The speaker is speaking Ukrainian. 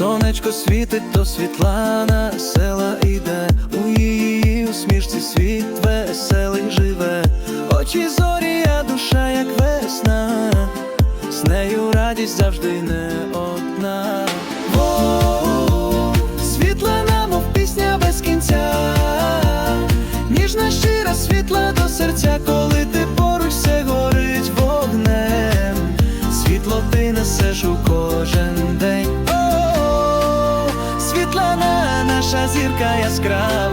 Сонечко світить, то Світлана села іде, у її усмішці світ веселий живе, очі зорі, а душа, як весна, з нею радість завжди не одна. Світлана, мов пісня без кінця, ніжна щира світла до серця, коли ти поруч все горить вогнем, світло ти несеш у кожен день. Наша зірка яскрава.